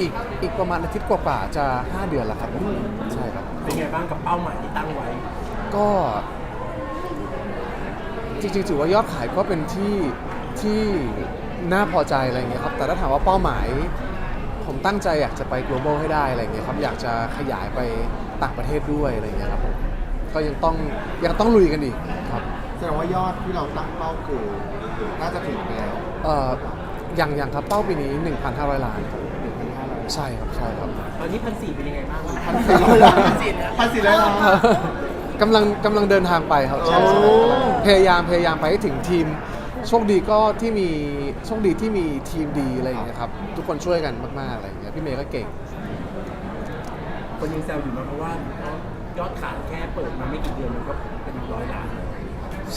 อีกอีกประมาณอาทิตย์กว่าๆจะ 5 เดือนแล้วครับใช่ครับ เป็นไงบ้างกับเป้าหมายที่ตั้งไว้ ก็จริงๆถือว่ายอดขายก็เป็นที่ที่น่าพอใจอะไรเงี้ยครับ แต่ถ้าถามว่าเป้าหมาย ผมตั้งใจอยากจะไป global ให้ได้อะไรเงี้ยครับ อยากจะขยายไปต่างประเทศด้วยอะไรเงี้ยครับผมก็ยังต้องยังต้องลุยกันอีกครับแสดงว่ายอดที่เราตั้งเป้าคือน่าจะถึงแล้ว เอ่ออย่างอย่างครับเป้าปีนี้ 1,500 ล้านหนึ่งพันห้าร้อย ใช่ครับใช่ครับตอนนี้พันสี่เป็นยังไงบ้างพันสี่ร้อยล้านพันสี่ร้อยล้านกำลังกำลังเดินทางไปครับใช่ใช่โอ้พยายามพยายามไปให้ถึงทีมโชคดีก็ที่มีโชคดีที่มีทีมดีอะไรอย่างเงี้ยครับทุกคนช่วยกันมากๆอะไรอย่างเงี้ยพี่เมย์ก็เก่ง คนยังแซวอยู่นะเพราะว่ายอดขายแค่เปิดมาไม่กี่เดือนมันก็เป็นร้อยล้านแล้ว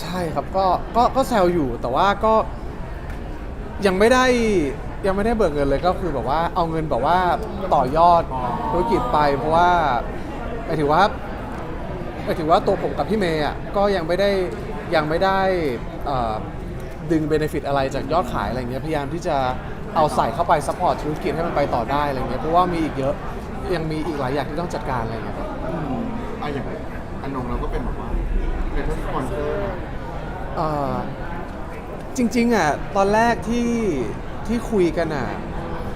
ใช่ครับก็ก็ก็แซวอยู่แต่ว่าก็ยังไม่ได้ ยังไม่ได้เบิกเงินเลยก็คือแบบว่าเอาเงินแบบว่าต่อยอดธุรกิจไป เพราะว่าหมายถึงว่าหมายถึงว่าตัวผมกับพี่เมย์อะก็ยังไม่ได้ยังไม่ได้เอ่อดึงเบนฟิตอะไรจากยอดขายอะไรเงี้ยพยายามที่จะเอาใส่เข้าไปซัพพอร์ตธุรกิจให้มันไปต่อได้อะไรเงี้ยเพราะว่ามีอีกเยอะยังมีอีกหลายอย่างที่ต้องจัดการอะไรเงี้ยครับอืมอะอย่างอนงเราก็เป็นแบบว่าเป็นทั้งสปอนเซอร์เอ่อจริงๆอะตอนแรกที่ ที่คุยกันอะ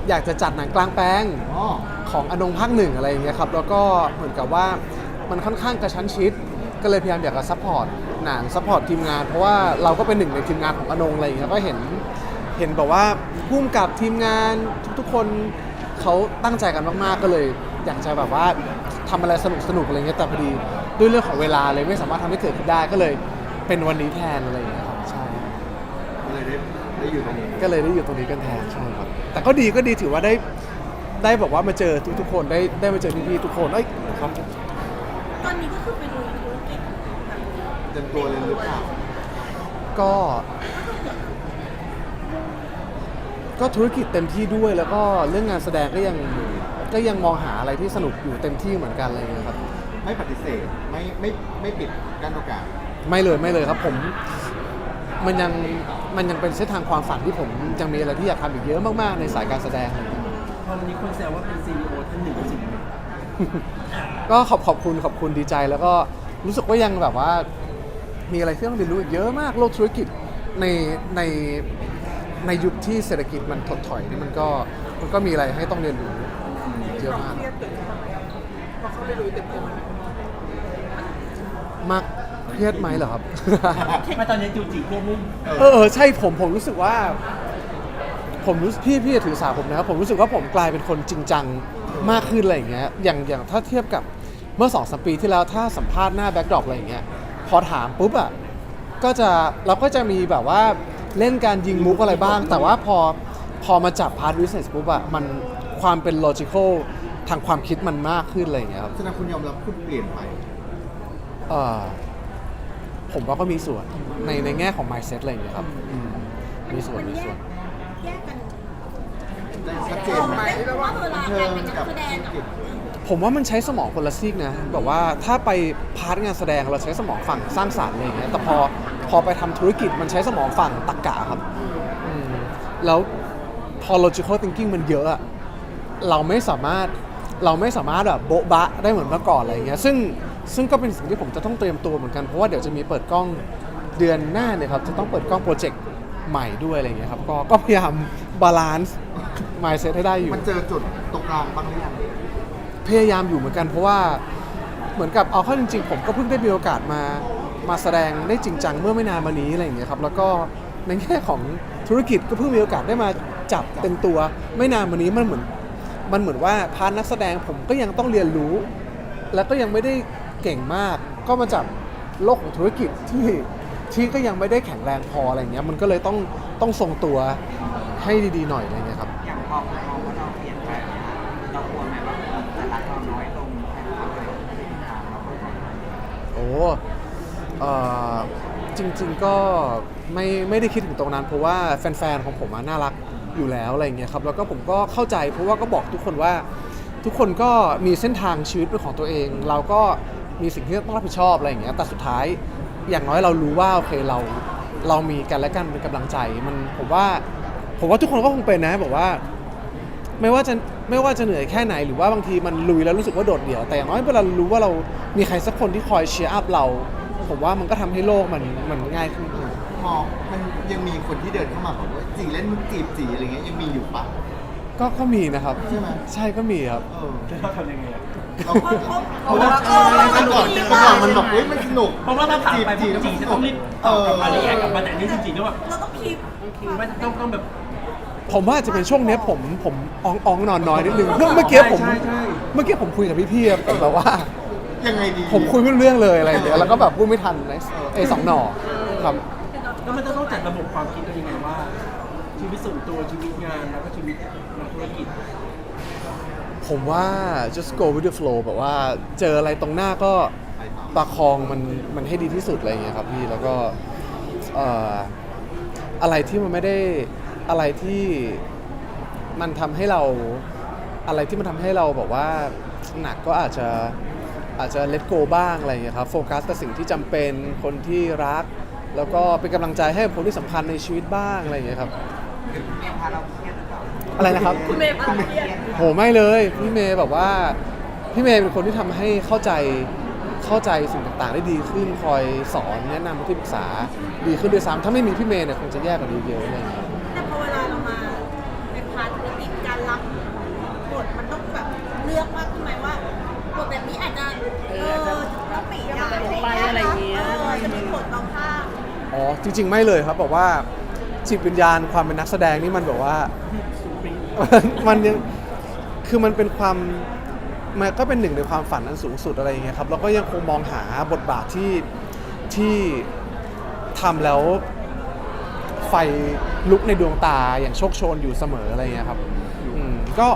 อยากจะจัดหนังกลางแปลงอ๋อ ของอนงภาคหนึ่งอะไรอย่างเงี้ยครับแล้วก็เหมือนกับว่ามันค่อนข้างกระชั้นชิด ก็เลยพยายามอยากจะซัพพอร์ตหนังซัพพอร์ตทีมงาน เพราะว่าเราก็เป็นหนึ่งในทีมงานของอนงอะไรอย่างเงี้ยก็เห็นเห็นแบบว่าพุ่มกับทีมงานทุกๆคนเขาตั้งใจกันมากๆก็เลย อยากจะแบบว่าทำอะไรสนุกสนุกๆอะไรเงี้ยแต่พอดีด้วยเรื่องของเวลาเลยไม่สามารถทำให้เกิดขึ้นได้ก็เลยเป็นวันนี้แทนอะไรอย่างเงี้ยครับใช่ก็เลยได้ ได้อยู่ตรงนี้ก็เลยได้อยู่ตรงนี้กันแทนใช่ครับ แต่ก็ดีก็ดีถือว่าได้ได้บอกว่ามาเจอทุกๆคนได้ได้มาเจอพี่ๆทุกคนเอ้ยครับ ตอนนี้ก็คือไปดูธุรกิจแบบเต็มตัวเลยหรือเปล่าก็ก็ธุรกิจเต็มที่ด้วยแล้วก็เรื่องงานแสดงก็ยังก็ยังมองหาอะไรที่สนุกอยู่เต็มที่เหมือนกันอะไรอย่างเงี้ยครับ ไม่ปฏิเสธไม่ไม่ไม่ปิดกั้นโอกาส ไม่เลยไม่เลยครับผม มันยังมันยังเป็นเส้นทางความฝันที่ผมยังมีอะไรที่อยากทำอีกเยอะมากๆในสายการแสดงอะไรอย่างเงี้ยพอวันนี้คนแซวว่าเป็นซีอีโอท่านหนึ่งของสิ่งก็ขอบขอบคุณขอบคุณดีใจแล้วก็รู้สึกว่ายังแบบว่า มีอะไรที่ต้องเรียนรู้อีกเยอะมากโลกธุรกิจในในในยุคที่เศรษฐกิจมันถดถอยนี่มันก็มันก็มีอะไรให้ต้องเรียนรู้เยอะมากเครียดเกิดขึ้นมาไหมพอเขาไปดูเต็มตัวมาก เครียดไหมเหรอครับไม่ตอนนี้จูจิเครียดนี่เออเออใช่ผมผมรู้สึกว่า ผมรู้สึกพี่พี่อย่าถือสาผมนะครับผมรู้สึกว่าผมกลายเป็นคนจริงจังมากขึ้นอะไรอย่างเงี้ยอย่างอย่างถ้าเทียบกับเมื่อสองสามปีที่แล้วถ้าสัมภาษณ์หน้าแบ็กดรอปอะไรอย่างเงี้ยพอถามปุ๊บอะก็จะเราก็จะมีแบบว่าเล่นการยิงมุกอะไรบ้าง แต่ว่าพอพอมาจับพาร์ทวิสเนสปุ๊บอะมันความเป็น logical ทางความคิดมันมากขึ้นอะไรอย่างเงี้ยครับแสดงคุณยอมรับคุณเปลี่ยนไป เอ่อ ผมว่าก็มีส่วนในในแง่ของ mindset อะไรอย่างเงี้ยครับอืมมีส่วนมันมีแยส่วกนแยกกันได้ชัดเจนไหมระหว่างเวลาบันเทิการงเป็นนักักบแสดธุงรอะกิจผมว่ามันใช้สมองคนละซีกนะแบบว่าถ้าไปพาร์ทงานแสดงเราใช้สมองฝั่งสร้างสรรค์อะไรอย่างเงี้ยแต่พอพอไปทำธุรกิจมันใช้สมองฝั่งตรรกะครับอืมแล้วพอ logical thinking มันเยอะอะเราไม่สามารถเราไม่สามารถแบบโบ๊ะบะได้เหมือนเมื่อก่อนอะไรอย่างเงี้ยซึ่ง ซึ่งก็เป็นสิ่งที่ผมจะต้องเตรียมตัวเหมือนกัน เพราะว่าเดี๋ยวจะมีเปิดกล้องเดือนหน้าเนี่ยครับ จะต้องเปิดกล้องโปรเจกต์ใหม่ด้วยอะไรอย่างเงี้ยครับ ก็ก็พยายามบาลานซ์ mindset ให้ได้อยู่ มันเจอจุดตรงกลางบ้างหรือยังพยายามอยู่เหมือนกันเพราะว่าเหมือนกับเอาเข้าจริงๆ ผมก็เพิ่งได้มีโอกาสมามาแสดงได้จริงจังเมื่อไม่นานมานี้อะไรอย่างเงี้ยครับแล้วก็ในแง่ของธุรกิจก็เพิ่งมีโอกาสได้มาจับเต็มตัว ไม่นานมานี้มันเหมือน มันเหมือนว่าพาร์ทนักแสดงผมก็ยังต้องเรียนรู้ แล้วก็ยังไม่ได้ เก่งมาก ก็มาจับโลกของธุรกิจที่ที่ก็ยังไม่ได้แข็งแรงพออะไรอย่างเงี้ยมันก็เลยต้องต้องทรงตัวให้ดีๆหน่อยอะไรเงี้ยครับอย่างพอมองว่าเราเปลี่ยนไปเนี่ยเรากลัวไหมว่าแต่ละเราน้อยลงแทนความเลยที่ทางเราก็ทำโอ้เอ่อจริง ๆก็ไม่ไม่ได้คิดถึงตรงนั้น เพราะว่าแฟนๆของผมอะน่ารักอยู่แล้วอะไรอย่างเงี้ยครับแล้วก็ผมก็เข้าใจเพราะว่าก็บอกทุกคนว่าทุกคนก็มีเส้นทางชีวิตเป็นของตัวเอง เราก็ มีสิ่งที่ต้องรับผิดชอบอะไรอย่างเงี้ยแต่สุดท้ายอย่างน้อยเรารู้ว่าโอเคเราเรามีกันและกันเป็นกำลังใจมันผมว่า ผมว่าทุกคนก็คงเป็นนะบอกว่า ไม่ว่าจะไม่ว่าจะเหนื่อยแค่ไหนหรือว่าบางทีมันลุยแล้วรู้สึกว่าโดดเดี่ยว แต่อย่างน้อยเวลารู้ว่าเรามีใครสักคนที่คอยเชียร์อัพเรา ผมว่ามันก็ทำให้โลกมันมันง่ายขึ้น พอมันยังมีคนที่เดินเข้ามาบอกว่าจีเล่นมุกจีบจีอะไรเงี้ยยังมีอยู่ปะ ก็ก็มีนะครับ ใช่ไหมใช่ก็มีครับ เออแล้วเราทำยังไงอะเราเพราะเพราะเพราะว่าเออมันก่อนมันก่อนมันแบบเฮ้ยมันสนุกเพราะว่าถ้าถามไปจีปุ๊บบจีจีแล้วมันสนุกจะต้องรีบตอบกลับมารีแอคกลับมาแต่อันนี้จริงๆแล้วแบบเราต้องคีบไม่ต้องต้องแบบ ผมว่าจะเป็นช่วงเนี้ยผมผมอ่องอ่องนอนน้อยนิดนึงเมื่อเมื่อกี้ผมใช่ใช่ เมื่อกี้ผมคุยกับพี่ๆแบบแบบว่า ยังไงดี ผมคุยไม่รู้เรื่องเลยอะไรอย่างเงี้ยแล้วก็แบบพูดไม่ทันในไอ้สองหน่อครับ แล้วมันจะต้องจัดระบบความคิดตัวยังไงว่า ชีวิตส่วนตัวชีวิตงานแล้วก็ชีวิตนัก ธุรกิจ ผมว่า just go with the flow แบบว่าเจออะไรตรงหน้าก็ประคองมันมันให้ดีที่สุดอะไรอย่างเงี้ยครับพี่แล้วก็เอ่ออะไรที่มันไม่ได้อะไรที่มันทำให้เราอะไรที่มันทำให้เราแบบว่าหนักก็อาจจะอาจจะ let go บ้างอะไรอย่างเงี้ยครับโฟกัสแต่สิ่งที่จำเป็นคนที่รัก แล้วก็เป็นกำลังใจให้กับคนที่สำคัญในชีวิตบ้างอะไรอย่างเงี้ยครับ เมียพาเราเครียดหรือเปล่าอะไรนะครับ คุณเมย์พาเครียดโหไม่เลยพี่เมย์แบบว่าพี่เมย์เป็นคนที่ทำให้เข้าใจเข้าใจสิ่งต่างๆ ได้ดีขึ้นคอยสอนแนะนำที่ปรึกษาดีขึ้นด้วยซ้ำถ้าไม่มีพี่เมย์เนี่ยคงจะแย่กว่านี้เยอะอะไรอย่างเงี้ยแต่พอเวลาเรามาเป็นพาร์ทธุรกิจการรับบทมันต้องแบบเลือกมากขึ้นไหมว่าบทแบบนี้อาจจะเออจะปีกอะไรอะไรอย่างเงี้ยเออจะมีผลต่อภาพ อ๋อจริง ๆ ไม่เลยครับบอกว่า จิตวิญญาณความเป็นนักแสดงนี่มันแบบว่า มันยังคือมันเป็นความมันก็เป็นหนึ่งในความฝันอันสูงสุดอะไรอย่างเงี้ยครับแล้วก็ยังคงมองหาบทบาทที่ที่ทำแล้วไฟลุกในดวงตาอย่างโชคโชนอยู่เสมออะไรเงี้ยครับอืมก็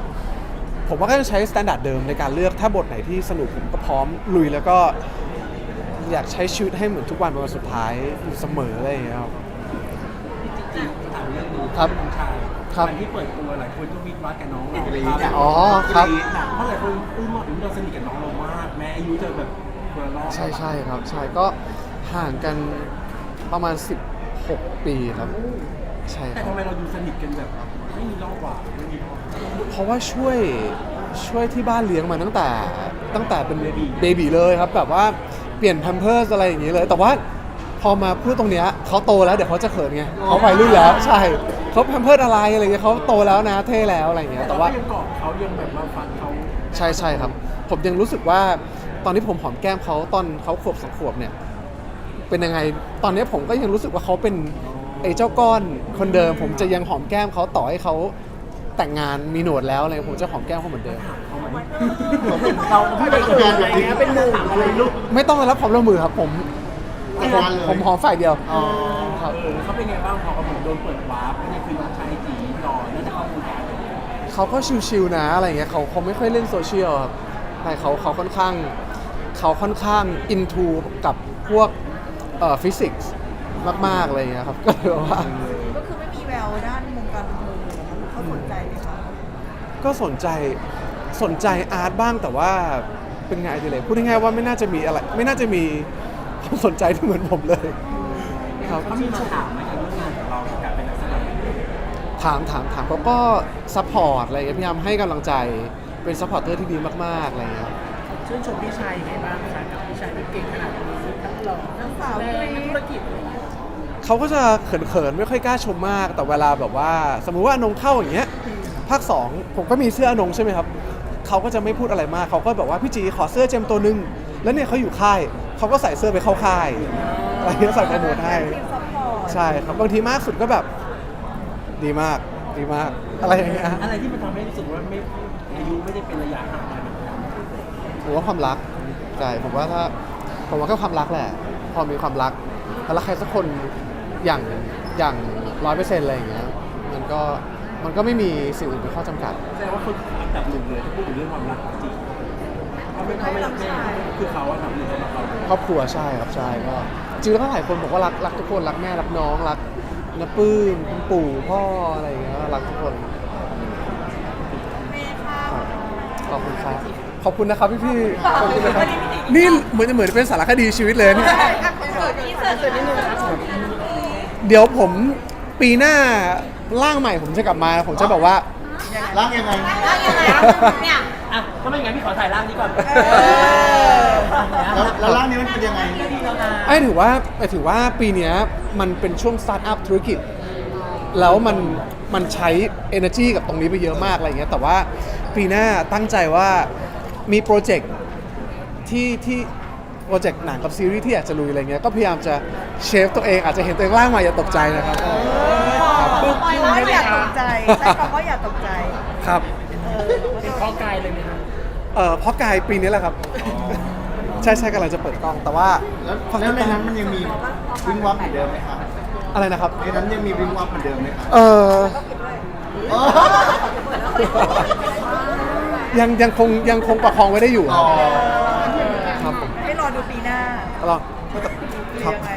ผมว่าก็จะใช้สแตนดาร์ดเดิมในการเลือกถ้าบทไหนที่สนุกผมก็พร้อมลุยแล้วก็อยากใช้ชีวิตให้เหมือนทุกวันเป็นวันสุดท้ายอยู่เสมออะไรอย่างเงี้ยครับ เรื่องนี้ครับน้องชายครับ วันที่เปิดตัวหลายคนก็วิดวัดกับน้องเรากรี๊ดอะอ๋อครับ เพราะหลายคนอุ้มว่าอุ้มเราสนิทกับน้องเรามาก แม้อายุจะแบบคนละรอบใช่ใช่ครับใช่ก็ห่างกันประมาณ 16 ปีครับ ใช่คแต่รับ ทำไมเราดูสนิทกันแบบไม่มีรอบกว่าไม่มีรอบ เพราะว่าช่วยช่วยที่บ้านเลี้ยงมาตั้งแต่ตั้งแต่เป็นเบบีเลยครับ แบบว่าเปลี่ยนแพมเพิร์สอะไรอย่างนี้เลย แต่ว่า พอมาพูดตรงเนี้ยเขาโตแล้วเดี๋ยวเขาจะเขินไงเขาวัยรุ่นแล้วใช่เขาแพมเพิร์สอะไรอะไรเงี้ยเขาโตแล้วนะเท่แล้วอะไรอย่างเงี้ยแต่ว่าเรก็ยังเกาะเขายังแบบมาฝันเขาใช่ใช่ครับ ผมยังรู้สึกว่าตอนที่ผมหอมแก้มเขาตอนเขาขวบสองขวบเนี่ยเป็นยังไงตอนนี้ผมก็ยังรู้สึกว่าเขาเป็นไอ้เจ้าก้อนคนเดิม ผมจะยังหอมแก้มเขาต่อให้เขาแต่งงานมีหนวดแล้วอะไรผมจะหอมแก้มเขาเหมือนเดิมเขาไหมผมเห็นเราไม่ได้ทำงานแบบนี้เป็นหนุ่มอะไรลูกไม่ต้องมารับความร่วมมือครับผมแต่ง ผมงานเลยผมหอมฝ่ายเดียวอ๋อครับเออเขาเป็นไงบ้างพอกระผมโดนเปิดวาร์ปนี่คือน้องชายจีหล่อน่าจะเข้าวงการเขาก็ชิวๆนะอะไรเงี้ยเขาเขาไม่ค่อยเล่นโซเชียลครับแต่เขาเขาค่อนข้างเขาค่อนข้างอินทูกับพวกเอ่อฟิสิกส์มากๆอะไรเงี้ยครับก็เลยว่าก็คือไม่มีแววด้านวงการบันเทิงเลยเหรอคะเขาสนใจไหมคะก็สนใจสนใจอาร์ตบ้างแต่ว่าเป็นไงดีเลยพูดง่ายๆว่าไม่น่าจะมีอะไร ไม่น่าจะมีความ สนใจที่เหมือนผมเลย ครับเขามีมาถามไหมกับเรื่องงานของเราการเป็นนักแสดงถามถามถามเขาก็ซัพพอร์ตอะไรเงี้ยพยายามให้กำลังใจเป็นซัพพอร์ตเตอร์ที่ดีมากๆอะไรเงี้ยชื่นชมพี่ชายยังไงบ้างคะกับพี่ชายที่เก่งขนาดนี้ทั้งหล่อทั้งสาวแรงนักธุรกิจอะไรอย่างเงี้ยเขาก็จะเขินๆไม่ค่อยกล้าชมมาก แต่เวลาแบบว่า สมมุติว่าอนงเข้าอย่างเงี้ยภาคสองผมก็มีเสื้ออนงใช่ไหมครับเขาก็จะไม่พูดอะไรมากเขาก็แบบว่าพี่จีขอเสื้อเจมส์ตัวหนึงแล้วเนี่ยเขาอยู่ค่าย เขาก็ใส่เสื้อไปเข้าค่ายอะไรเงี้ยใส่โปรโมทให้ทีมซัพพอร์ตใช่ครับบางทีมากสุดก็แบบดีมากดีมากอะไรอย่างเงี้ยอะไรที่มันทำให้รู้สึกว่าไม่อายุไม่ได้เป็นระยะห่างกันผมว่าความรักใช่ผมว่าถ้าผมว่าก็ความรักแหละ พอมีความรักแล้วรักใครสักคนอย่างอย่างร้อยเปอร์เซ็นต์อะไรอย่างเงี้ยมันก็มันก็ไม่มีสิ่งอื่นเป็นข้อจำกัด แสดงว่าคนอันดับหนึ่งเลยที่พูดถึงเรื่องความรักจริง เขาไม่เขาไม่รักแม่คือเขาอันดับหนึ่งสำหรับเราครอบครัวใช่ครับใช่ก็จริงๆแล้วก็หลายคนบอกว่ารักรักทุกคนรักแม่รักน้องรักน้าปื้มคุณปู่พ่ออะไรอย่างเงี้ยรักทุกคนเมย์ค่ะครับขอบคุณครับขอบคุณนะครับพี่พี่ๆขอบคุณนะครับนี่เหมือนจะเหมือนเป็นสารคดีชีวิตเลยเนี่ย เสิร์ฟนี่เสิร์ฟเสิร์ฟนิดนึงนะเดี๋ยวผมปีหน้าร่างใหม่ผมจะกลับมาผมจะแบบว่าทร่างยังไง แล้วยังไงเนี่ยอะ ถ้าไม่งั้นพี่ขอถ่ายร่างนี้ก่อนแล้วแล้วร่างนี้มันเป็นยังไง ไอ้ถือว่าไอ้ถือว่าปีเนี้ยมันเป็นช่วงสตาร์ทอัพธุรกิจ แล้วมันมันใช้ energy กับตรงนี้ไปเยอะมากอะไรเงี้ยแต่ว่าปีหน้าตั้งใจว่ามีโปรเจกต์ที่ที่โปรเจกต์หนังกับซีรีส์ที่อยากจะลุยอะไรเงี้ยก็พยายามจะเชฟตัวเองอาจจะเห็นตัวเองร่างมาอย่าตกใจนะครับ ปล่อยว่าแล้วอย่าตกใจใช้คำว่าอย่าตกใจ ครับ เป็นข้อกายเลยไหมครับ เอ่อเพราะกายปีนี้แหละครับ ใช่ใช่กำลังจะเปิดกล้อง แต่ว่าแล้วแล้วในนั้นมันยังมีวิงวับเหมือนเดิมไหมครับอะไรนะครับ ในนั้นยังมีวิงวับเหมือนเดิมไหมครับเอออ๋อยังยังคงยังคงประคองไว้ได้อยู่อ๋อครับผมให้รอดูปีหน้าลองครับ ยังไง